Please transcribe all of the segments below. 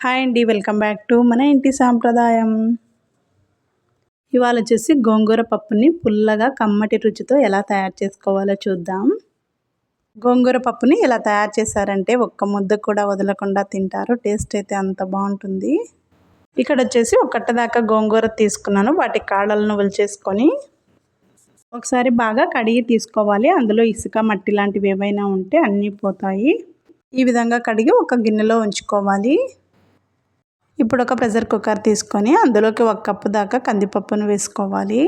Hi అండి welcome back to మన ఇంటి సాంప్రదాయం. ఇవాళ వచ్చేసి గోంగూర పప్పుని పుల్లగా కమ్మటి రుచితో ఎలా తయారు చేసుకోవాలో చూద్దాం. గోంగూర పప్పుని ఎలా తయారు చేశారంటే ఒక్క ముద్ద కూడా వదలకుండా తింటారు టేస్ట్ అయితే అంత బాగుంటుంది. ఇక్కడ వచ్చేసి ఒక దాకా గోంగూర తీసుకున్నాను వాటి కాడలను వలిచేసుకొని ఒకసారి బాగా కడిగి తీసుకోవాలి అందులో ఇసుక మట్టి లాంటివి ఏవైనా ఉంటే అన్నీ పోతాయి. ఈ విధంగా కడిగి ఒక గిన్నెలో ఉంచుకోవాలి. ఇప్పుడు ఒక ప్రెషర్ కుక్కర్ తీసుకొని అందులోకి ఒక కప్పు దాకా కందిపప్పును వేసుకోవాలి.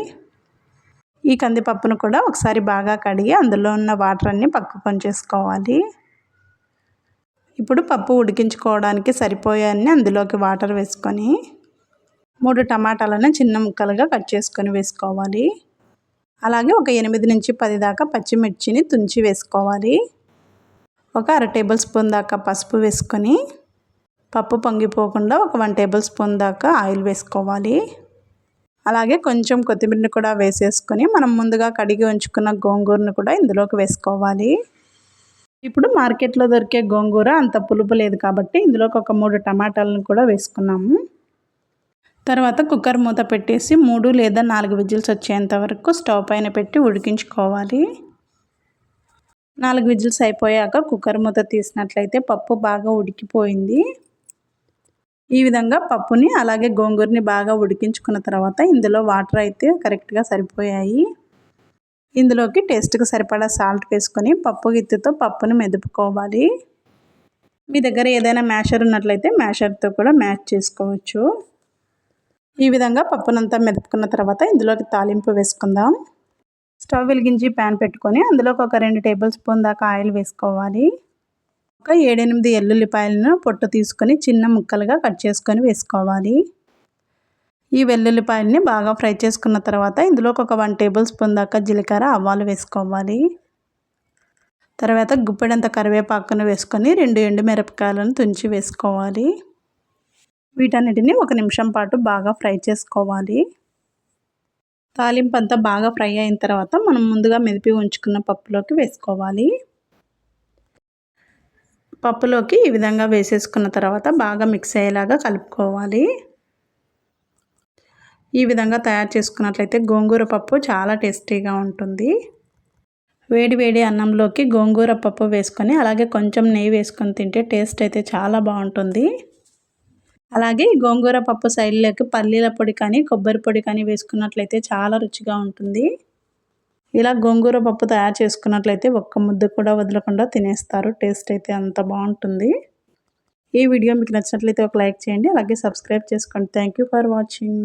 ఈ కందిపప్పును కూడా ఒకసారి బాగా కడిగి అందులో ఉన్న వాటర్ అన్ని పక్క చేసుకోవాలి ఇప్పుడు పప్పు ఉడికించుకోవడానికి సరిపోయాన్ని అందులోకి వాటర్ వేసుకొని మూడు టమాటాలను చిన్న ముక్కలుగా కట్ చేసుకొని వేసుకోవాలి. అలాగే ఒక ఎనిమిది నుంచి పది దాకా పచ్చిమిర్చిని తుంచి వేసుకోవాలి. ఒక అర టేబుల్ స్పూన్ దాకా పసుపు వేసుకొని పప్పు పొంగిపోకుండా ఒక వన్ టేబుల్ స్పూన్ దాకా ఆయిల్ వేసుకోవాలి. అలాగే కొంచెం కొత్తిమీరని కూడా వేసేసుకొని మనం ముందుగా కడిగి ఉంచుకున్న గోంగూరను కూడా ఇందులోకి వేసుకోవాలి. ఇప్పుడు మార్కెట్లో దొరికే గోంగూర అంత పులుపు లేదు కాబట్టి ఇందులోకి ఒక మూడు టమాటాలను కూడా వేసుకున్నాము. తర్వాత కుక్కర్ మూత పెట్టేసి మూడు లేదా నాలుగు విజిల్స్ వచ్చేంత వరకు స్టవ్ పైన పెట్టి ఉడికించుకోవాలి. నాలుగు విజిల్స్ అయిపోయాక కుక్కర్ మూత తీసినట్లయితే పప్పు బాగా ఉడికిపోయింది. ఈ విధంగా పప్పుని అలాగే గోంగూరని బాగా ఉడికించుకున్న తర్వాత ఇందులో వాటర్ అయితే కరెక్ట్గా సరిపోయాయి. ఇందులోకి టేస్ట్కి సరిపడా సాల్ట్ వేసుకొని పప్పు గిత్తితో పప్పుని మెదుపుకోవాలి. మీ దగ్గర ఏదైనా మ్యాషర్ ఉన్నట్లయితే మ్యాషర్తో కూడా మ్యాష్ చేసుకోవచ్చు. ఈ విధంగా పప్పునంతా మెదుపుకున్న తర్వాత ఇందులోకి తాలింపు వేసుకుందాం. స్టవ్ వెలిగించి ప్యాన్ పెట్టుకొని అందులోకి ఒక రెండు టేబుల్ స్పూన్ దాకా ఆయిల్ వేసుకోవాలి. ఒక ఏడెనిమిది ఎల్లుల్లిపాయలను పొట్టు తీసుకొని చిన్న ముక్కలుగా కట్ చేసుకొని వేసుకోవాలి. ఈ వెల్లుల్లిపాయలని బాగా ఫ్రై చేసుకున్న తర్వాత ఇందులోకి ఒక వన్ టేబుల్ స్పూన్ దాకా జీలకర్ర ఆవాలు వేసుకోవాలి. తర్వాత గుప్పెడంత కరివేపాకును వేసుకొని రెండు ఎండు మిరపకాయలను తుంచి వేసుకోవాలి. వీటన్నిటిని ఒక నిమిషం పాటు బాగా ఫ్రై చేసుకోవాలి. తాలింపు అంతా బాగా ఫ్రై అయిన తర్వాత మనం ముందుగా మెదిపి ఉంచుకున్న పప్పులోకి వేసుకోవాలి. పప్పులోకి ఈ విధంగా వేసేసుకున్న తర్వాత బాగా మిక్స్ అయ్యేలాగా కలుపుకోవాలి. ఈ విధంగా తయారు చేసుకున్నట్లయితే గోంగూర పప్పు చాలా టేస్టీగా ఉంటుంది. వేడి వేడి అన్నంలోకి గోంగూర పప్పు వేసుకొని అలాగే కొంచెం నెయ్యి వేసుకొని తింటే టేస్ట్ అయితే చాలా బాగుంటుంది. అలాగే గోంగూర పప్పు సైడ్లోకి పల్లీల పొడి కానీ కొబ్బరి పొడి కానీ వేసుకున్నట్లయితే చాలా రుచిగా ఉంటుంది. ఇలా గోంగూర పప్పు తయారు చేసుకున్నట్లయితే ఒక్క ముద్ద కూడా వదలకుండా తినేస్తారు. టేస్ట్ అయితే అంత బాగుంటుంది. ఈ వీడియో మీకు నచ్చినట్లయితే ఒక లైక్ చేయండి. అలాగే సబ్స్క్రైబ్ చేసుకోండి. Thank for watching